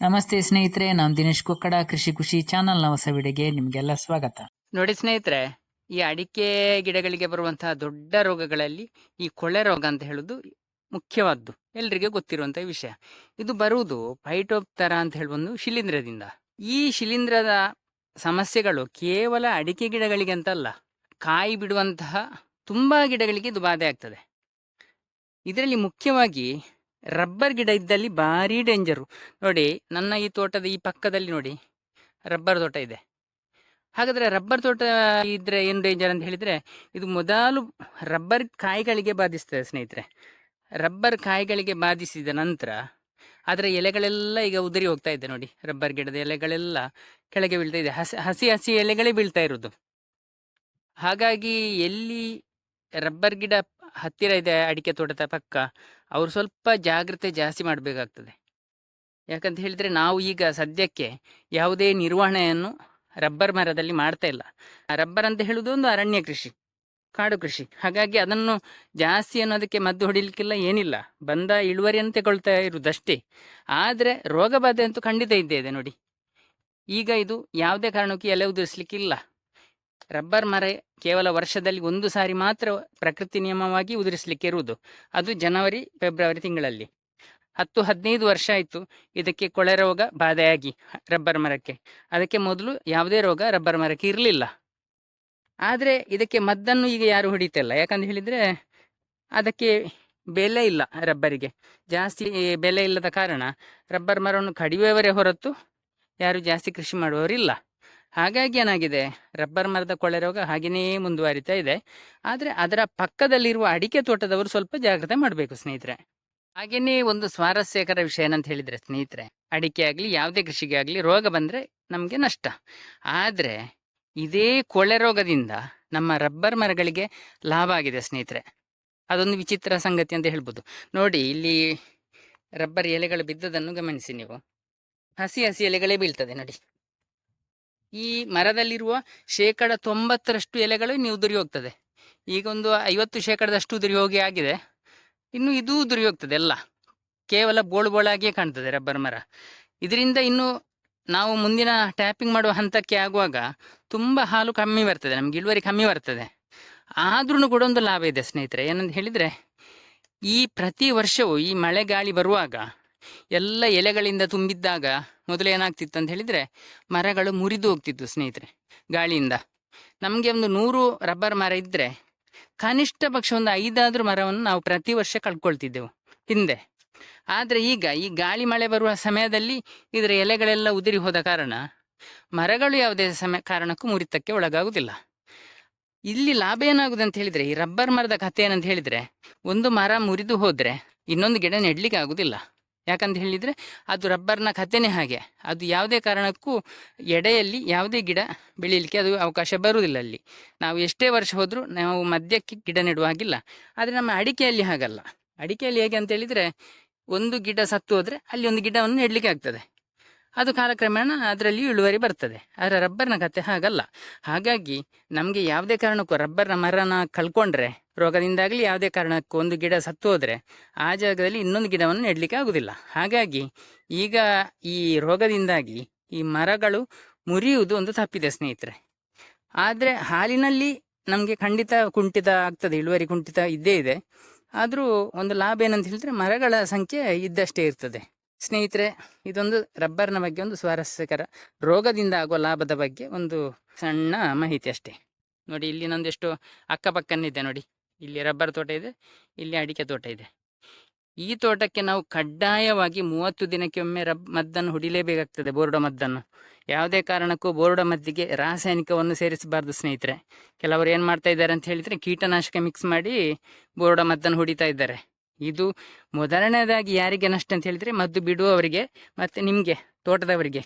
ನಮಸ್ತೆ ಸ್ನೇಹಿತರೆ, ನಾನು ದಿನೇಶ್ ಕೊಕ್ಕಡ, ಕೃಷಿ ಖುಷಿ ಚಾನಲ್ನ ಹೊಸ ವಿಡಿಯೋಗೆ ನಿಮಗೆಲ್ಲ ಸ್ವಾಗತ. ನೋಡಿ ಸ್ನೇಹಿತರೆ, ಈ ಅಡಿಕೆ ಗಿಡಗಳಿಗೆ ಬರುವಂತಹ ದೊಡ್ಡ ರೋಗಗಳಲ್ಲಿ ಈ ಕೊಳೆ ರೋಗ ಅಂತ ಹೇಳುದು ಮುಖ್ಯವಾದ್ದು, ಎಲ್ರಿಗೆ ಗೊತ್ತಿರುವಂತಹ ವಿಷಯ. ಇದು ಬರುವುದು ಪೈಟೋಪ್ತರ ಅಂತ ಹೇಳುವ ಶಿಲೀಂಧ್ರದಿಂದ. ಈ ಶಿಲೀಂಧ್ರದ ಸಮಸ್ಯೆಗಳು ಕೇವಲ ಅಡಿಕೆ ಗಿಡಗಳಿಗೆ ಅಂತಲ್ಲ, ಕಾಯಿ ಬಿಡುವಂತಹ ತುಂಬಾ ಗಿಡಗಳಿಗೆ ಇದು ಬಾಧೆ ಆಗ್ತದೆ. ಇದರಲ್ಲಿ ಮುಖ್ಯವಾಗಿ ರಬ್ಬರ್ ಗಿಡ ಇದ್ದಲ್ಲಿ ಭಾರಿ ಡೇಂಜರು ನೋಡಿ, ನನ್ನ ಈ ತೋಟದ ಈ ಪಕ್ಕದಲ್ಲಿ ನೋಡಿ, ರಬ್ಬರ್ ತೋಟ ಇದೆ. ಹಾಗಾದರೆ ರಬ್ಬರ್ ತೋಟ ಇದ್ರೆ ಏನು ಡೇಂಜರ್ ಅಂತ ಹೇಳಿದರೆ, ಇದು ಮೊದಲು ರಬ್ಬರ್ ಕಾಯಿಗಳಿಗೆ ಬಾಧಿಸ್ತದೆ ಸ್ನೇಹಿತರೆ. ರಬ್ಬರ್ ಕಾಯಿಗಳಿಗೆ ಬಾಧಿಸಿದ ನಂತರ ಅದರ ಎಲೆಗಳೆಲ್ಲ ಈಗ ಉದುರಿ ಹೋಗ್ತಾ ಇದೆ ನೋಡಿ, ರಬ್ಬರ್ ಗಿಡದ ಎಲೆಗಳೆಲ್ಲ ಕೆಳಗೆ ಬೀಳ್ತಾ ಇದೆ. ಹಸಿ ಹಸಿ ಹಸಿ ಎಲೆಗಳೇ ಬೀಳ್ತಾ ಇರೋದು. ಹಾಗಾಗಿ ಎಲ್ಲಿ ರಬ್ಬರ್ ಗಿಡ ಹತ್ತಿರ ಇದೆ ಅಡಿಕೆ ತೋಟದ ಪಕ್ಕ, ಅವರು ಸ್ವಲ್ಪ ಜಾಗ್ರತೆ ಜಾಸ್ತಿ ಮಾಡಬೇಕಾಗ್ತದೆ. ಯಾಕಂತ ಹೇಳಿದ್ರೆ ನಾವು ಈಗ ಸದ್ಯಕ್ಕೆ ಯಾವುದೇ ನಿರ್ವಹಣೆಯನ್ನು ರಬ್ಬರ್ ಮರದಲ್ಲಿ ಮಾಡ್ತಾ ಇಲ್ಲ. ರಬ್ಬರ್ ಅಂತ ಹೇಳುವುದು ಒಂದು ಅರಣ್ಯ ಕೃಷಿ, ಕಾಡು ಕೃಷಿ. ಹಾಗಾಗಿ ಅದನ್ನು ಜಾಸ್ತಿ ಅನ್ನೋದಕ್ಕೆ ಮದ್ದು ಹೊಡಿಲಿಕ್ಕಿಲ್ಲ ಏನಿಲ್ಲ. ಬಂದ ಇಳುವರಿಯನ್ನು ತಗೊಳ್ತಾ ಇರುವುದಷ್ಟೇ. ಆದರೆ ರೋಗ ಬಾಧೆ ಅಂತೂ ಖಂಡಿತ ಇದ್ದೇ ಇದೆ ನೋಡಿ. ಈಗ ಇದು ಯಾವುದೇ ಕಾರಣಕ್ಕೂ ಎಲೆ ಉದುರಿಸ್ಲಿಕ್ಕಿಲ್ಲ. ರಬ್ಬರ್ ಮರ ಕೇವಲ ವರ್ಷದಲ್ಲಿ ಒಂದು ಸಾರಿ ಮಾತ್ರ ಪ್ರಕೃತಿ ನಿಯಮವಾಗಿ ಉದುರಿಸಲಿಕ್ಕೆ ಇರುವುದು. ಅದು ಜನವರಿ, ಫೆಬ್ರವರಿ ತಿಂಗಳಲ್ಲಿ. ಹತ್ತು, ಹದಿನೈದು ವರ್ಷ ಆಯಿತು. ಇದಕ್ಕೆ ಕೊಳೆ ರೋಗ ಬಾಧೆಯಾಗಿ ರಬ್ಬರ್ ಮರಕ್ಕೆ. ಅದಕ್ಕೆ ಮೊದಲು ಯಾವುದೇ ರೋಗ ರಬ್ಬರ್ ಮರಕ್ಕೆ ಇರಲಿಲ್ಲ. ಆದರೆ ಇದಕ್ಕೆ ಮದ್ದನ್ನು ಈಗ ಯಾರು ಹೊಡಿತಿಲ್ಲ. ಯಾಕಂತ ಹೇಳಿದರೆ ಅದಕ್ಕೆ ಬೆಲೆ ಇಲ್ಲ ರಬ್ಬರಿಗೆ. ಜಾಸ್ತಿ ಬೆಲೆ ಇಲ್ಲದ ಕಾರಣ ರಬ್ಬರ್ ಮರವನ್ನು ಕಡಿಯುವವರೇ ಹೊರತು ಯಾರು ಜಾಸ್ತಿ ಕೃಷಿ ಮಾಡುವವರಿಲ್ಲ. ಹಾಗಾಗಿ ಏನಾಗಿದೆ? ರಬ್ಬರ್ ಮರದ ಕೊಳೆ ರೋಗ ಹಾಗೆಯೇ ಮುಂದುವರಿತಾ ಇದೆ. ಆದರೆ ಅದರ ಪಕ್ಕದಲ್ಲಿರುವ ಅಡಿಕೆ ತೋಟದವರು ಸ್ವಲ್ಪ ಜಾಗ್ರತೆ ಮಾಡಬೇಕು ಸ್ನೇಹಿತರೆ. ಹಾಗೆಯೇ ಒಂದು ಸ್ವಾರಸ್ಯಕರ ವಿಷಯ ಏನಂತ ಹೇಳಿದರೆ ಸ್ನೇಹಿತರೆ, ಅಡಿಕೆ ಆಗಲಿ, ಯಾವುದೇ ಕೃಷಿಗೆ ಆಗಲಿ ರೋಗ ಬಂದರೆ ನಮಗೆ ನಷ್ಟ. ಆದರೆ ಇದೇ ಕೊಳೆ ರೋಗದಿಂದ ನಮ್ಮ ರಬ್ಬರ್ ಮರಗಳಿಗೆ ಲಾಭ ಆಗಿದೆ ಸ್ನೇಹಿತರೆ. ಅದೊಂದು ವಿಚಿತ್ರ ಸಂಗತಿ ಅಂತ ಹೇಳ್ಬೋದು. ನೋಡಿ, ಇಲ್ಲಿ ರಬ್ಬರ್ ಎಲೆಗಳು ಬಿದ್ದದನ್ನು ಗಮನಿಸಿ ನೀವು. ಹಸಿ ಹಸಿ ಎಲೆಗಳೇ ಬೀಳ್ತದೆ, ನೋಡಿ. ಈ ಮರದಲ್ಲಿರುವ ಶೇಕಡ ತೊಂಬತ್ತರಷ್ಟು ಎಲೆಗಳು ಇನ್ನು ಉದುರಿ ಹೋಗ್ತದೆ. ಈಗ ಒಂದು ಐವತ್ತು ಶೇಕಡದಷ್ಟು ಉದುರಿ ಹೋಗಿ ಆಗಿದೆ. ಇನ್ನು ಇದು ಉದುರಿ ಹೋಗ್ತದೆ ಎಲ್ಲ. ಕೇವಲ ಬೋಳು ಬೋಳಾಗಿಯೇ ಕಾಣ್ತದೆ ರಬ್ಬರ್ ಮರ. ಇದರಿಂದ ಇನ್ನು ನಾವು ಮುಂದಿನ ಟ್ಯಾಪಿಂಗ್ ಮಾಡುವ ಹಂತಕ್ಕೆ ಆಗುವಾಗ ತುಂಬ ಹಾಲು ಕಮ್ಮಿ ಬರ್ತದೆ, ನಮ್ಗೆ ಇಳುವರಿ ಕಮ್ಮಿ ಬರ್ತದೆ. ಆದ್ರೂ ಕೂಡ ಒಂದು ಲಾಭ ಇದೆ ಸ್ನೇಹಿತರೆ. ಏನಂತ ಹೇಳಿದರೆ ಈ ಪ್ರತಿ ವರ್ಷವೂ ಈ ಮಳೆ ಗಾಳಿ ಬರುವಾಗ ಎಲ್ಲ ಎಲೆಗಳಿಂದ ತುಂಬಿದ್ದಾಗ ಮೊದಲು ಏನಾಗ್ತಿತ್ತು ಅಂತ ಹೇಳಿದರೆ ಮರಗಳು ಮುರಿದು ಹೋಗ್ತಿತ್ತು ಸ್ನೇಹಿತರೆ, ಗಾಳಿಯಿಂದ. ನಮಗೆ ಒಂದು ನೂರು ರಬ್ಬರ್ ಮರ ಇದ್ದರೆ ಕನಿಷ್ಠ ಪಕ್ಷ ಒಂದು ಐದಾದ್ರೂ ಮರವನ್ನು ನಾವು ಪ್ರತಿ ವರ್ಷ ಕಳ್ಕೊಳ್ತಿದ್ದೆವು ಹಿಂದೆ. ಆದರೆ ಈಗ ಈ ಗಾಳಿ ಮಳೆ ಬರುವ ಸಮಯದಲ್ಲಿ ಇದರ ಎಲೆಗಳೆಲ್ಲ ಉದುರಿ ಹೋದ ಕಾರಣ ಮರಗಳು ಯಾವುದೇ ಸಮಯ ಕಾರಣಕ್ಕೂ ಮುರಿತಕ್ಕೆ ಒಳಗಾಗುವುದಿಲ್ಲ. ಇಲ್ಲಿ ಲಾಭ ಏನಾಗುದು ಅಂತ ಹೇಳಿದ್ರೆ, ಈ ರಬ್ಬರ್ ಮರದ ಕಥೆ ಏನಂತ ಹೇಳಿದ್ರೆ, ಒಂದು ಮರ ಮುರಿದು ಹೋದರೆ ಇನ್ನೊಂದು ಗಿಡ ನೆಡ್ಲಿಕ್ಕೆ ಆಗುದಿಲ್ಲ ಯಾಕಂತ ಹೇಳಿದರೆ ಅದು ರಬ್ಬರ್ನ ಕಥೆನೇ ಹಾಗೆ. ಅದು ಯಾವುದೇ ಕಾರಣಕ್ಕೂ ಎಡೆಯಲ್ಲಿ ಯಾವುದೇ ಗಿಡ ಬೆಳೀಲಿಕ್ಕೆ ಅದು ಅವಕಾಶ ಬರುವುದಿಲ್ಲ ಅಲ್ಲಿ. ನಾವು ಎಷ್ಟೇ ವರ್ಷ ಹೋದರೂ ನಾವು ಮಧ್ಯಕ್ಕೆ ಗಿಡ ನೆಡುವ ಹಾಗಿಲ್ಲ. ಆದರೆ ನಮ್ಮ ಅಡಿಕೆಯಲ್ಲಿ ಹಾಗಲ್ಲ. ಅಡಿಕೆಯಲ್ಲಿ ಹೇಗೆ ಅಂತ ಹೇಳಿದರೆ ಒಂದು ಗಿಡ ಸತ್ತು ಹೋದರೆ ಅಲ್ಲಿ ಒಂದು ಗಿಡವನ್ನು ನೆಡಲಿಕ್ಕೆ ಆಗ್ತದೆ. ಅದು ಕಾಲಕ್ರಮೇಣ ಅದರಲ್ಲಿ ಇಳುವರಿ ಬರ್ತದೆ. ಆದರೆ ರಬ್ಬರ್ನ ಕತೆ ಹಾಗಲ್ಲ. ಹಾಗಾಗಿ ನಮಗೆ ಯಾವುದೇ ಕಾರಣಕ್ಕೂ ರಬ್ಬರ್ನ ಮರನ ಕಳ್ಕೊಂಡ್ರೆ, ರೋಗದಿಂದಾಗಲಿ ಯಾವುದೇ ಕಾರಣಕ್ಕೂ ಒಂದು ಗಿಡ ಸತ್ತು ಹೋದರೆ ಆ ಜಾಗದಲ್ಲಿ ಇನ್ನೊಂದು ಗಿಡವನ್ನು ನೆಡಲಿಕ್ಕೆ ಆಗುವುದಿಲ್ಲ ಹಾಗಾಗಿ ಈಗ ಈ ರೋಗದಿಂದಾಗಿ ಈ ಮರಗಳು ಮುರಿಯುವುದು ಒಂದು ತಪ್ಪಿದೆ ಸ್ನೇಹಿತರೆ. ಆದರೆ ಹಾಲಿನಲ್ಲಿ ನಮಗೆ ಖಂಡಿತ ಕುಂಠಿತ ಆಗ್ತದೆ, ಇಳುವರಿ ಕುಂಠಿತ ಇದ್ದೇ ಇದೆ. ಆದರೂ ಒಂದು ಲಾಭ ಏನಂತ ಹೇಳಿದ್ರೆ ಮರಗಳ ಸಂಖ್ಯೆ ಇದ್ದಷ್ಟೇ ಇರ್ತದೆ. ಸ್ನೇಹಿತರೆ, ಇದೊಂದು ರಬ್ಬರ್ನ ಬಗ್ಗೆ ಒಂದು ಸ್ವಾರಸ್ಯಕರ. ರೋಗದಿಂದ ಆಗುವ ಲಾಭದ ಬಗ್ಗೆ ಒಂದು ಸಣ್ಣ ಮಾಹಿತಿ ಅಷ್ಟೇ. ನೋಡಿ, ಇಲ್ಲಿ ನಂದೆಷ್ಟು ಅಕ್ಕಪಕ್ಕನಿದೆ ನೋಡಿ. ಇಲ್ಲಿ ರಬ್ಬರ್ ತೋಟ ಇದೆ, ಇಲ್ಲಿ ಅಡಿಕೆ ತೋಟ ಇದೆ. ಈ ತೋಟಕ್ಕೆ ನಾವು ಕಡ್ಡಾಯವಾಗಿ ಮೂವತ್ತು ದಿನಕ್ಕೆ ಒಮ್ಮೆ ರಬ್ ಮದ್ದನ್ನು ಹೊಡಿಲೇಬೇಕಾಗ್ತದೆ, ಬೋರ್ಡ ಮದ್ದನ್ನು. ಯಾವುದೇ ಕಾರಣಕ್ಕೂ ಬೋರ್ಡ ಮದ್ದಿಗೆ ರಾಸಾಯನಿಕವನ್ನು ಸೇರಿಸಬಾರ್ದು ಸ್ನೇಹಿತರೆ. ಕೆಲವರು ಏನು ಮಾಡ್ತಾ ಇದ್ದಾರೆ ಅಂತ ಹೇಳಿದರೆ ಕೀಟನಾಶಕ ಮಿಕ್ಸ್ ಮಾಡಿ ಬೋರ್ಡ ಮದ್ದನ್ನು ಹೊಡಿತಾ ಇದ್ದಾರೆ. ಇದು ಮೊದಲನೇದಾಗಿ ಯಾರಿಗೆ ನಷ್ಟ ಅಂತ ಹೇಳಿದರೆ ಮದ್ದು ಬಿಡುವವರಿಗೆ ಮತ್ತು ನಿಮಗೆ, ತೋಟದವರಿಗೆ.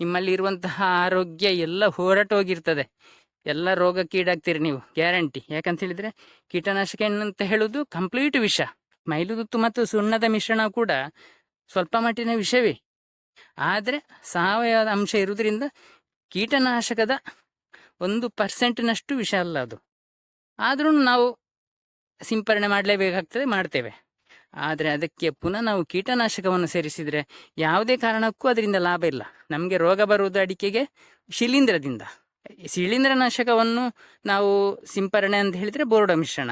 ನಿಮ್ಮಲ್ಲಿ ಇರುವಂತಹ ಆರೋಗ್ಯ ಎಲ್ಲ ಹೋರಾಟೋಗಿರ್ತದೆ. ಎಲ್ಲ ರೋಗಕ್ಕೀಡಾಗ್ತೀರಿ ನೀವು, ಗ್ಯಾರಂಟಿ. ಯಾಕಂತ ಹೇಳಿದರೆ ಕೀಟನಾಶಕ ಅಂತ ಹೇಳೋದು ಕಂಪ್ಲೀಟ್ ವಿಷ. ಮೈಲುದುತ್ತು ಮತ್ತು ಸುಣ್ಣದ ಮಿಶ್ರಣ ಕೂಡ ಸ್ವಲ್ಪ ಮಟ್ಟಿನ ವಿಷವೇ. ಆದರೆ ಸಾವಯವ ಅಂಶ ಇರುವುದರಿಂದ ಕೀಟನಾಶಕದ ಒಂದು ಪರ್ಸೆಂಟ್ನಷ್ಟು ವಿಷ ಅಲ್ಲ ಅದು. ಆದರೂ ನಾವು ಸಿಂಪರಣೆ ಮಾಡಲೇಬೇಕಾಗ್ತದೆ, ಮಾಡ್ತೇವೆ. ಆದರೆ ಅದಕ್ಕೆ ಪುನಃ ನಾವು ಕೀಟನಾಶಕವನ್ನು ಸೇರಿಸಿದರೆ ಯಾವುದೇ ಕಾರಣಕ್ಕೂ ಅದರಿಂದ ಲಾಭ ಇಲ್ಲ. ನಮಗೆ ರೋಗ ಬರುವುದು ಅಡಿಕೆಗೆ ಶಿಲೀಂಧ್ರದಿಂದ. ಶಿಲೀಂಧ್ರನಾಶಕವನ್ನು ನಾವು ಸಿಂಪರಣೆ ಅಂತ ಹೇಳಿದರೆ ಬೋರ್ಡ ಮಿಶ್ರಣ.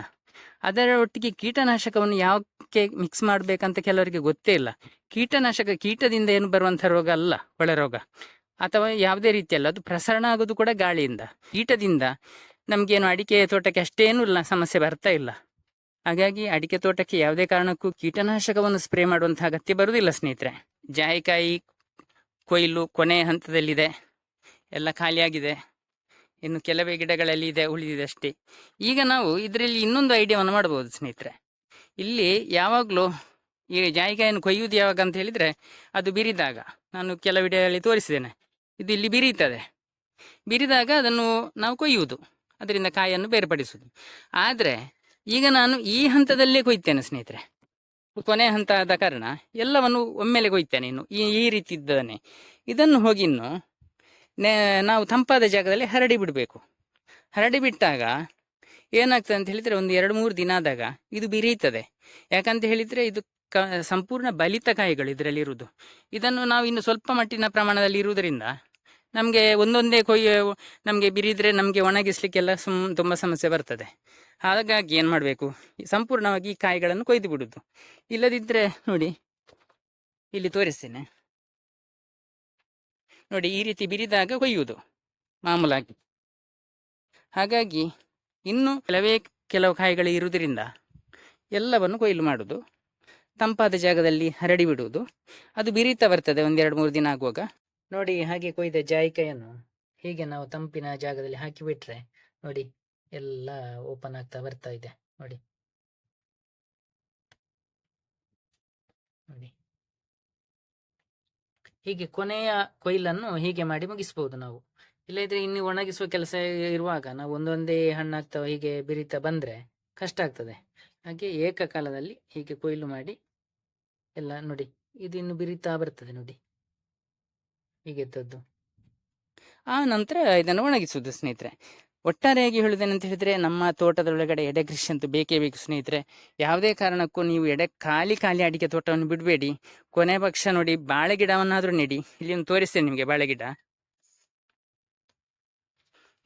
ಅದರ ಒಟ್ಟಿಗೆ ಕೀಟನಾಶಕವನ್ನು ಯಾಕೆ ಮಿಕ್ಸ್ ಮಾಡಬೇಕಂತ ಕೆಲವರಿಗೆ ಗೊತ್ತೇ ಇಲ್ಲ. ಕೀಟನಾಶಕ, ಕೀಟದಿಂದ ಏನು ಬರುವಂಥ ರೋಗ ಅಲ್ಲ ಒಳರೋಗ ರೋಗ. ಅಥವಾ ಯಾವುದೇ ರೀತಿಯಲ್ಲ, ಅದು ಪ್ರಸರಣ ಆಗೋದು ಕೂಡ ಗಾಳಿಯಿಂದ. ಕೀಟದಿಂದ ನಮಗೇನು ಅಡಿಕೆ ತೋಟಕ್ಕೆ ಅಷ್ಟೇನೂ ಇಲ್ಲ, ಸಮಸ್ಯೆ ಬರ್ತಾ ಇಲ್ಲ. ಹಾಗಾಗಿ ಅಡಿಕೆ ತೋಟಕ್ಕೆ ಯಾವುದೇ ಕಾರಣಕ್ಕೂ ಕೀಟನಾಶಕವನ್ನು ಸ್ಪ್ರೇ ಮಾಡುವಂತಹ ಅಗತ್ಯ ಬರುವುದಿಲ್ಲ, ಸ್ನೇಹಿತರೆ. ಜಾಯಿಕಾಯಿ, ಕೊಯ್ಲು ಕೊನೆಯ ಹಂತದಲ್ಲಿದೆ. ಎಲ್ಲ ಖಾಲಿಯಾಗಿದೆ. ಇನ್ನು ಕೆಲವೇ ಗಿಡಗಳಲ್ಲಿ ಇದೆ, ಉಳಿದಿದೆ ಅಷ್ಟೇ. ಈಗ ನಾವು ಇದರಲ್ಲಿ ಇನ್ನೊಂದು ಐಡಿಯಾವನ್ನು ಮಾಡ್ಬೋದು ಸ್ನೇಹಿತರೆ. ಇಲ್ಲಿ ಯಾವಾಗಲೂ ಈ ಜಾಯಿಕಾಯನ್ನು ಕೊಯ್ಯುವುದು ಯಾವಾಗ ಅಂತ ಹೇಳಿದರೆ ಅದು ಬಿರಿದಾಗ. ನಾನು ಕೆಲವು ವಿಡಿಯೋದಲ್ಲಿ ತೋರಿಸಿದ್ದೇನೆ. ಇದು ಇಲ್ಲಿ ಬಿರಿಯುತ್ತದೆ ಬಿರಿದಾಗ ಅದನ್ನು ನಾವು ಕೊಯ್ಯುವುದು. ಅದರಿಂದ ಕಾಯನ್ನು ಬೇರ್ಪಡಿಸುವುದು. ಆದರೆ ಈಗ ನಾನು ಈ ಹಂತದಲ್ಲೇ ಕೊಯ್ತೇನೆ ಸ್ನೇಹಿತರೆ. ಕೊನೆ ಹಂತ ಆದ ಕಾರಣ ಎಲ್ಲವನ್ನು ಒಮ್ಮೆಲೆ ಕೊಯ್ತೇನೆ ಇನ್ನು. ಈ ಈ ರೀತಿ ಇದ್ದಾನೆ. ಇದನ್ನು ಹೋಗಿ ಇನ್ನು ನಾವು ತಂಪಾದ ಜಾಗದಲ್ಲಿ ಹರಡಿ ಬಿಡಬೇಕು. ಹರಡಿ ಬಿಟ್ಟಾಗ ಏನಾಗ್ತದೆ ಅಂತ ಹೇಳಿದರೆ ಒಂದು ಎರಡು ಮೂರು ದಿನ ಆದಾಗ ಇದು ಬಿರಿಯುತ್ತದೆ. ಯಾಕಂತ ಹೇಳಿದರೆ ಇದು ಕ, ಸಂಪೂರ್ಣ ಬಲಿತ ಕಾಯಿಗಳು ಇದರಲ್ಲಿ ಇರುವುದು. ಇದನ್ನು ನಾವು ಇನ್ನು ಸ್ವಲ್ಪ ಮಟ್ಟಿನ ಪ್ರಮಾಣದಲ್ಲಿ ಇರುವುದರಿಂದ ನಮಗೆ ಒಂದೊಂದೇ ಕೊಯ್ಯ, ನಮಗೆ ಬಿರಿದ್ರೆ ನಮಗೆ ಒಣಗಿಸ್ಲಿಕ್ಕೆಲ್ಲ ಸುಮ್ ತುಂಬ ಸಮಸ್ಯೆ ಬರ್ತದೆ. ಹಾಗಾಗಿ ಏನು ಮಾಡಬೇಕು? ಸಂಪೂರ್ಣವಾಗಿ ಈ ಕಾಯಿಗಳನ್ನು ಕೊಯ್ದು ಬಿಡುದು. ಇಲ್ಲದಿದ್ದರೆ ನೋಡಿ, ಇಲ್ಲಿ ತೋರಿಸ್ತೇನೆ. ನೋಡಿ, ಈ ರೀತಿ ಬಿರಿದಾಗ ಕೊಯ್ಯುವುದು, ಮಾಮೂಲಾಗಿ. ಹಾಗಾಗಿ, ಇನ್ನು ಕೆಲವೇ ಕೆಲವು ಕಾಯಿಗಳು ಇರುವುದರಿಂದ ಎಲ್ಲವನ್ನು ಕೊಯ್ಲು ಮಾಡೋದು. ತಂಪಾದ ಜಾಗದಲ್ಲಿ ಹರಡಿ ಬಿಡುವುದು. ಅದು ಬಿರಿತಾ ಬರ್ತದೆ, ಒಂದೆರಡು ಮೂರು ದಿನ ಆಗುವಾಗ. ನೋಡಿ ಹಾಗೆ ಕೊಯ್ದ ಜಾಯಿಕಾಯನ್ನು ಹೀಗೆ ನಾವು ತಂಪಿನ ಜಾಗದಲ್ಲಿ ಹಾಕಿಬಿಟ್ರೆ ನೋಡಿ ಎಲ್ಲ ಓಪನ್ ಆಗ್ತಾ ಬರ್ತಾ ಇದೆ. ನೋಡಿ. ನೋಡಿ. ಹೀಗೆ ಕೊನೆಯ ಕೊಯ್ಲನ್ನು ಹೀಗೆ ಮಾಡಿ ಮುಗಿಸ್ಬೋದು ನಾವು. ಇಲ್ಲದಿದ್ರೆ ಇನ್ನು ಒಣಗಿಸುವ ಕೆಲಸ ಇರುವಾಗ ನಾವು ಒಂದೊಂದೇ ಹಣ್ಣಾಗ್ತಾ ಹೀಗೆ ಬಿರಿತಾ ಬಂದ್ರೆ ಕಷ್ಟ ಆಗ್ತದೆ. ಹಾಗೆ ಏಕಕಾಲದಲ್ಲಿ ಹೀಗೆ ಕೊಯ್ಲು ಮಾಡಿ ಎಲ್ಲ ನೋಡಿ, ಇದು ಇನ್ನು ಬಿರಿತಾ ಬರ್ತದೆ ನೋಡಿ. ಹೀಗೆ ಇದ್ದದ್ದು ಆ, ನಂತರ ಇದನ್ನು ಒಣಗಿಸುವುದು ಸ್ನೇಹಿತರೆ. ಒಟ್ಟಾರೆಯಾಗಿ ಹೇಳುವುದೇನಂತ ಹೇಳಿದ್ರೆ, ನಮ್ಮ ತೋಟದೊಳಗಡೆ ಎಡೆ ಕೃಷಿ ಅಂತೂ ಬೇಕೇ ಬೇಕು ಸ್ನೇಹಿತರೆ. ಯಾವುದೇ ಕಾರಣಕ್ಕೂ ನೀವು ಎಡೆ ಖಾಲಿ ಖಾಲಿ ಅಡಿಕೆ ತೋಟವನ್ನು ಬಿಡಬೇಡಿ. ಕೊನೆ ಪಕ್ಷ ನೋಡಿ ಬಾಳೆ ಗಿಡವನ್ನಾದರೂ ನೆಡಿ. ಇಲ್ಲಿ ಒಂದು ತೋರಿಸ್ತೇನೆ ನಿಮಗೆ ಬಾಳೆ ಗಿಡ.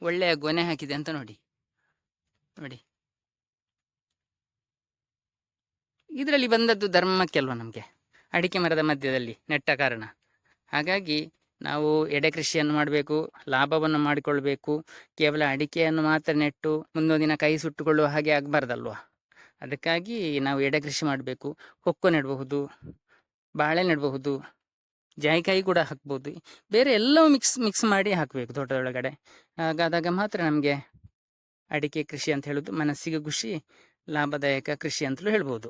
ಒಳ್ಳೆಯ ಗೊನೆ ಹಾಕಿದೆ ಅಂತ ನೋಡಿ. ನೋಡಿ. ಇದರಲ್ಲಿ ಬಂದದ್ದು ಧರ್ಮಕ್ಕೆ ಅಲ್ವಾ ನಮಗೆ? ಅಡಿಕೆ ಮರದ ಮಧ್ಯದಲ್ಲಿ ನೆಟ್ಟ ಕಾರಣ. ಹಾಗಾಗಿ ನಾವು ಎಡೆ ಕೃಷಿಯನ್ನು ಮಾಡಬೇಕು, ಲಾಭವನ್ನು ಮಾಡಿಕೊಳ್ಬೇಕು, ಕೇವಲ ಅಡಿಕೆಯನ್ನು ಮಾತ್ರ ನೆಟ್ಟು ಮುಂದೊಂದು ದಿನ ಕೈ ಸುಟ್ಟುಕೊಳ್ಳುವ ಹಾಗೆ ಆಗಬಾರ್ದಲ್ವಾ? ಅದಕ್ಕಾಗಿ ನಾವು ಎಡೆ ಕೃಷಿ ಮಾಡಬೇಕು, ಕೊಕ್ಕೋ ನೆಡಬಹುದು, ಬಾಳೆ ನೆಡಬಹುದು, ಜಾಯಿಕಾಯಿ ಕೂಡ ಹಾಕ್ಬೋದು, ಬೇರೆ ಎಲ್ಲವೂ ಮಿಕ್ಸ್ ಮಿಕ್ಸ್ ಮಾಡಿ ಹಾಕಬೇಕು ತೋಟದೊಳಗಡೆ. ಹಾಗಾದಾಗ ಮಾತ್ರ ನಮಗೆ ಅಡಿಕೆ ಕೃಷಿ ಅಂತ ಹೇಳೋದು ಮನಸ್ಸಿಗೆ ಖುಷಿ, ಲಾಭದಾಯಕ ಕೃಷಿ ಅಂತಲೂ ಹೇಳ್ಬೋದು.